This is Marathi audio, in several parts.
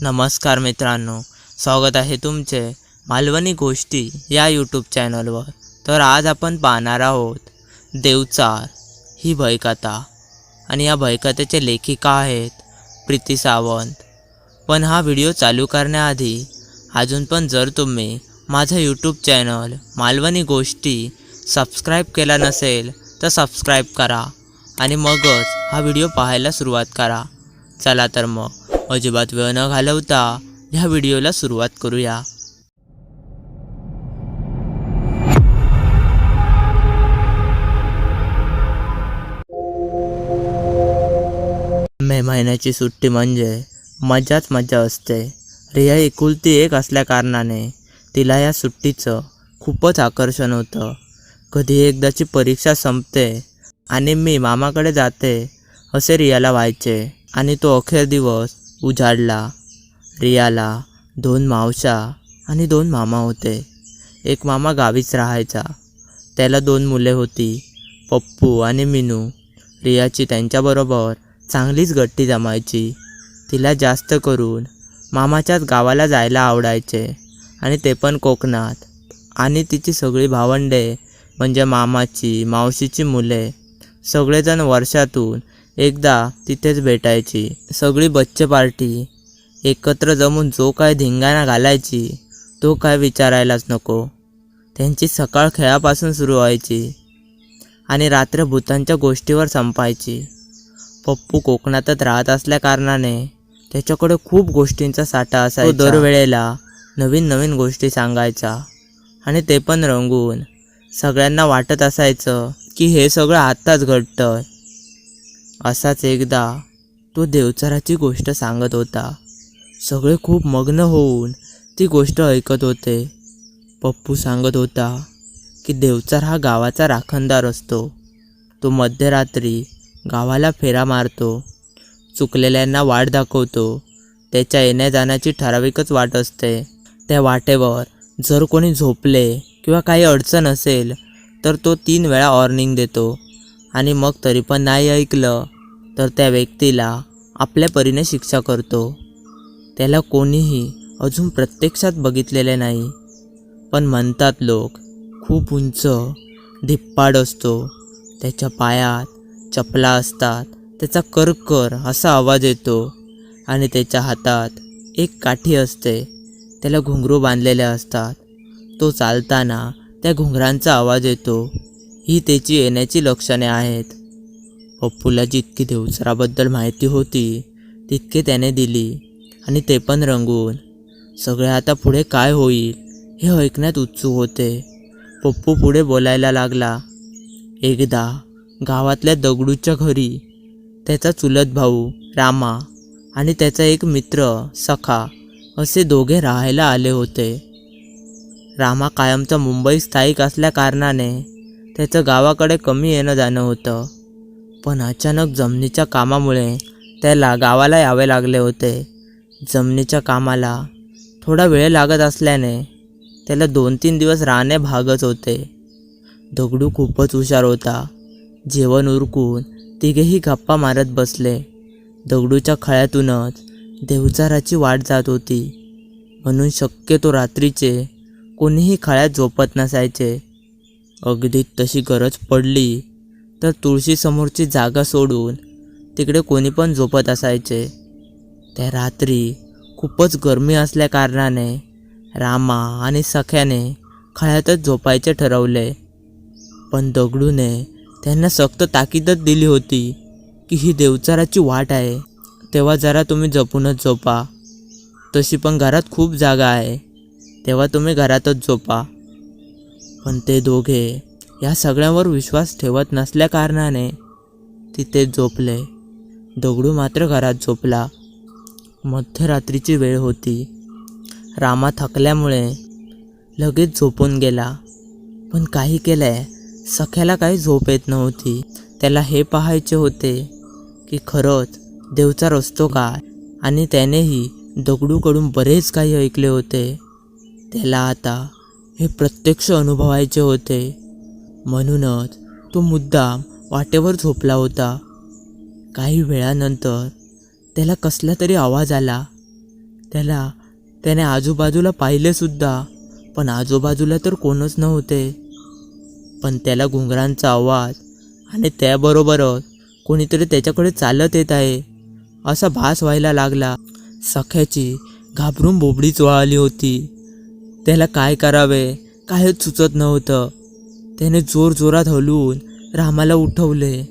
नमस्कार मित्रांनो स्वागत आहे तुमचे मालवणी गोष्टी या यूट्यूब चॅनलवर तर आज आपण पाहणार आहोत देवचार ही भयकथा. आणि या भयकथेचे लेखिका आहेत प्रीती सावंत. पण हा व्हिडिओ चालू करण्याआधी अजून पण जर तुम्ही माझं यूट्यूब चॅनल मालवणी गोष्टी सबस्क्राईब केला नसेल तर सबस्क्राईब करा आणि मगच हा व्हिडिओ पाहायला सुरुवात करा. चला तर मग. अजिबात वेळ न घालवता ह्या व्हिडिओला सुरुवात करूया. मे महिन्याची सुट्टी म्हणजे मजाच मजा असते. रिया एकुलती एक असल्याकारणाने तिला या सुट्टीचं खूपच आकर्षण होतं. कधी एकदाची परीक्षा संपते आणि मी मामाकडे जाते असे रियाला व्हायचे आणि तो अखेर दिवस उजाडला. रियाला दोन मावशा आणि दोन मामा होते. एक मामा गावीच राहायचा. त्याला दोन मुले होती पप्पू आणि मिनू. रियाची त्यांच्याबरोबर चांगलीच गट्टी जमायची. तिला जास्त करून मामाच्याच गावाला जायला आवडायचे आणि ते पण कोकणात. आणि तिची सगळी भावंडे म्हणजे मामाची मावशीची मुले सगळेजण वर्षातून एकदा तिथेच भेटायची. सगळी बच्चे पार्टी. एकत्र जमून जो काय धिंगाणा घालायची तो काय विचारायलाच नको. त्यांची सकाळ खेळापासून सुरू व्हायची आणि रात्र भूतांच्या गोष्टीवर संपायची. पप्पू कोकणातच राहत असल्याकारणाने त्याच्याकडे खूप गोष्टींचा साठा असायचा. तो दरवेळेला नवीन नवीन गोष्टी सांगायचा आणि ते पण रंगून सगळ्यांना वाटत असायचं की हे सगळं आत्ताच घडतं असाच एकदा तो देवचाराची गोष्ट सांगत होता. सगळे खूप मग्न होऊन ती गोष्ट ऐकत होते. पप्पू सांगत होता की देवचार हा गावाचा राखणदार असतो. तो मध्यरात्री गावाला फेरा मारतो. चुकलेल्यांना वाट दाखवतो. त्याच्या येण्या जाण्याची ठराविकच वाट असते. त्या वाटेवर जर कोणी झोपले किंवा काही अडचण असेल तर तो तीन वेळा वॉर्निंग देतो. आणि मग तरी पण नाही ऐकलं तर त्या व्यक्तीला आपल्या परीने शिक्षा करतो. त्याला कोणीही अजून प्रत्यक्षात बघितलेले नाही. पण म्हणतात लोक खूप उंच धिप्पाड असतो. त्याच्या पायात चपला असतात. त्याचा करकर असा आवाज येतो आणि त्याच्या हातात एक काठी असते. त्याला घुंगरू बांधलेले असतात. तो चालताना त्या घुंगरांचा आवाज येतो. ही त्याची येण्याची लक्षणे आहेत. पप्पूला जितकी देवचराबद्दल माहिती होती तितके त्याने दिली आणि ते पण रंगून. सगळे आता पुढे काय होईल हे ऐकण्यात उत्सुक होते. पप्पू पुढे बोलायला लागला एकदा गावातल्या दगडूच्या घरी त्याचा चुलत भाऊ रामा आणि त्याचा एक मित्र सखा असे दोघे राहायला आले होते. रामा कायमचा मुंबई स्थायिक असल्याकारणाने त्याचं गावाकडे कमी येणं जाणं होतं. पण अचानक जमिनीच्या कामामुळे त्याला गावाला यावे लागले होते. जमिनीच्या कामाला थोडा वेळ लागत असल्याने त्याला दोन तीन दिवस राहणे भागच होते. दगडू खूपच हुशार होता. जेवण उरकून तिघेही गप्पा मारत बसले. दगडूच्या खळ्यातूनच देवचाराची वाट जात होती. म्हणून शक्यतो रात्रीचे कोणीही खळ्यात झोपत नसायचे. अगदी तशी गरज पडली. तर तुळशीसमोरची जागा सोडून तिकडे कोणी पण झोपत असायचे. त्या रात्री खूपच गरमी असल्याकारणाने रामा आणि सख्याने खळ्यातच झोपायचे ठरवले. पण दगडूने त्यांना सक्त ताकीदच दिली होती की ही देवचाराची वाट आहे. तेव्हा जरा तुम्ही जपूनच झोपा. तशी पण घरात खूप जागा आहे. तेव्हा तुम्ही घरातच झोपा. पण ते दोघे या सगळ्यांवर विश्वास ठेवत नसल्याकारणाने तिथे झोपले. दगडू मात्र घरात झोपला. मध्यरात्रीची वेळ होती. रामा थकल्यामुळे लगेच झोपून गेला. पण काही केलंय. सख्याला काही झोप येत नव्हती. त्याला हे पाहायचे होते की खरंच देवचार असतो काय? आणि त्यानेही दगडूकडून बरेच काही ऐकले होते. त्याला आता हे प्रत्यक्ष अनुभवायचे होते. म्हणूनच तो मुद्दाम वाटेवर झोपला होता. काही वेळानंतर त्याला कसला तरी आवाज आला. त्याला त्याने आजूबाजूला पाहिलेसुद्धा पण आजूबाजूला तर कोणच नव्हते. पण त्याला घुंगरांचा आवाज आणि त्याबरोबरच कोणीतरी त्याच्याकडे चालत येत आहे असा भास व्हायला लागला. सख्याची घाबरून बोबडीच वळाली होती. त्याला काय करावे? काहीच सुचत नव्हतं. त्याने जोर जोरात हलवून रामाला उठवले.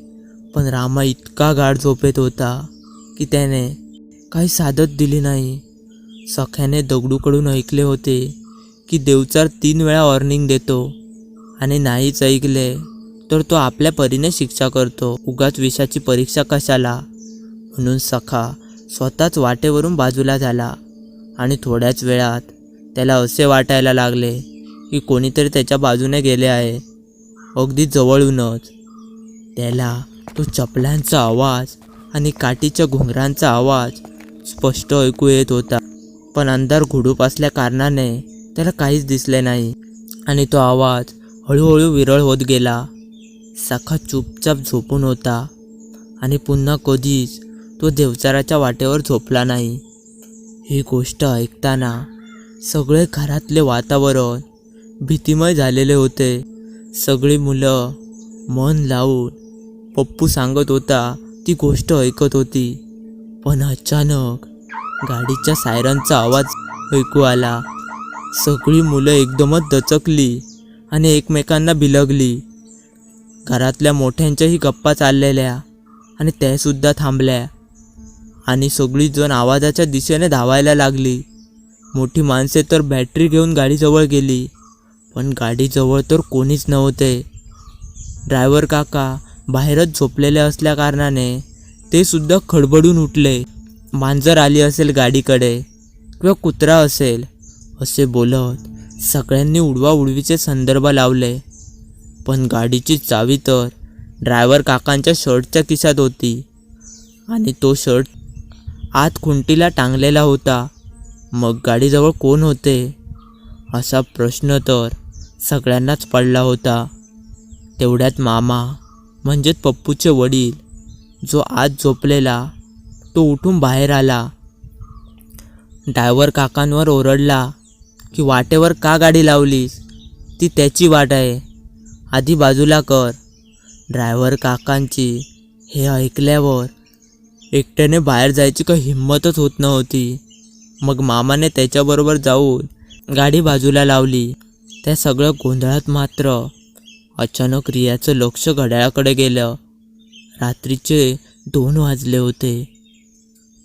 पण रामा इतका गाढ झोपेत होता की त्याने काही साधत दिली नाही. सख्याने दगडूकडून ऐकले होते की देवचार तीन वेळा वॉर्निंग देतो आणि नाहीच ऐकले तर तो आपल्या परीने शिक्षा करतो. उगाच विषाची परीक्षा कशाला? म्हणून सखा स्वतःच वाटेवरून बाजूला झाला आणि थोड्याच वेळात त्याला असे वाटायला लागले की कोणीतरी त्याच्या बाजूने गेले आहे अगदी जवळूनच. त्याला तो चपलांचा आवाज आणि काठीच्या घुंगरांचा आवाज स्पष्ट ऐकू येत होता. पण अंधार घुडूप असल्या कारणाने त्याला काहीच दिसले नाही आणि तो आवाज हळूहळू विरळ होत गेला. सखा चुपचाप झोपून होता आणि पुन्हा कधीच तो देवचाराच्या वाटेवर झोपला नाही. ही गोष्ट ऐकताना सगळे घरातले वातावरण भीतिमय झालेले होते. सगळी मुलं मन लावून पप्पू सांगत होता ती गोष्ट ऐकत होती. पण अचानक गाडीच्या सायरनचा आवाज ऐकू आला. सगळी मुलं एकदमच दचकली आणि एकमेकांना बिलगली. घरातल्या मोठ्यांच्याही गप्पा चाललेल्या आणि त्यासुद्धा थांबल्या. आणि सगळीजण आवाजाच्या दिशेने धावायला लागली. मोठी माणसे तर बॅटरी घेऊन गाडीजवळ गेली. पण गाडीजवळ तर कोणीच नव्हते. ड्रायव्हर काका बाहेरच झोपलेले असल्याकारणाने ते सुद्धा खडबडून उठले. मांजर आली असेल गाडीकडे किंवा कुत्रा असेल असे बोलत सगळ्यांनी उडवा उडवीचे संदर्भ लावले. पण गाडीची चावी तर ड्रायव्हर काकांच्या शर्टच्या खिशात होती आणि तो शर्ट आत खुंटीला टांगलेला होता. मग गाडीजवळ कोण होते? असा प्रश्न तर सगळ्यांनाच पडला होता. तेवढ्यात मामा म्हणजेच पप्पूचे वडील जो आज झोपलेला तो उठून बाहेर आला. ड्रायव्हर काकांवर ओरडला की वाटेवर का गाडी लावलीस? ती त्याची वाट आहे. आधी बाजूला कर. ड्रायव्हर काकांची हे ऐकल्यावर एकट्याने बाहेर जायची काही हिंमतच होत नव्हती. मग मामाने त्याच्याबरोबर जाऊन गाडी बाजूला लावली. त्या सगळं गोंधळात मात्र अचानक रियाचं लक्ष घड्याळाकडे गेलं. रात्रीचे दोन वाजले होते.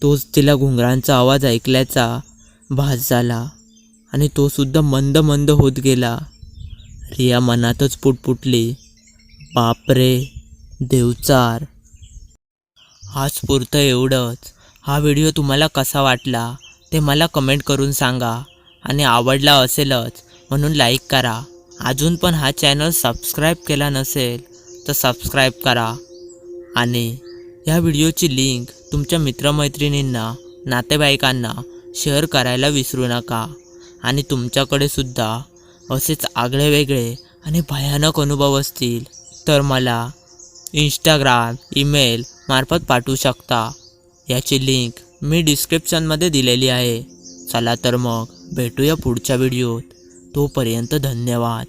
तोच तिला घुंगरांचा आवाज ऐकल्याचा भास झाला आणि तो सुद्धा मंद मंद होत गेला. रिया मनातच पुटपुटली बापरे देवचार. आज पुरतं एवढंच. हा व्हिडिओ तुम्हाला कसा वाटला? ते मला कमेंट करून सांगा आणि आवडला असेलच म्हणून लाईक करा. अजून पण हा चॅनल सबस्क्राईब केला नसेल तर सबस्क्राईब करा. आणि या व्हिडिओची लिंक तुमच्या मित्रमैत्रिणींना नातेवाईकांना शेअर करायला विसरू नका. आणि तुमच्याकडे सुद्धा असेच आगळे वेगळे आणि भयानक अनुभव असतील तर मला इंस्टाग्राम ईमेल मार्फत पाठवू शकता. याची लिंक मी डिस्क्रिप्शनमध्ये दिलेली आहे. चला तर मग भेटूया पुढच्या व्हिडिओत तोपर्यंत धन्यवाद.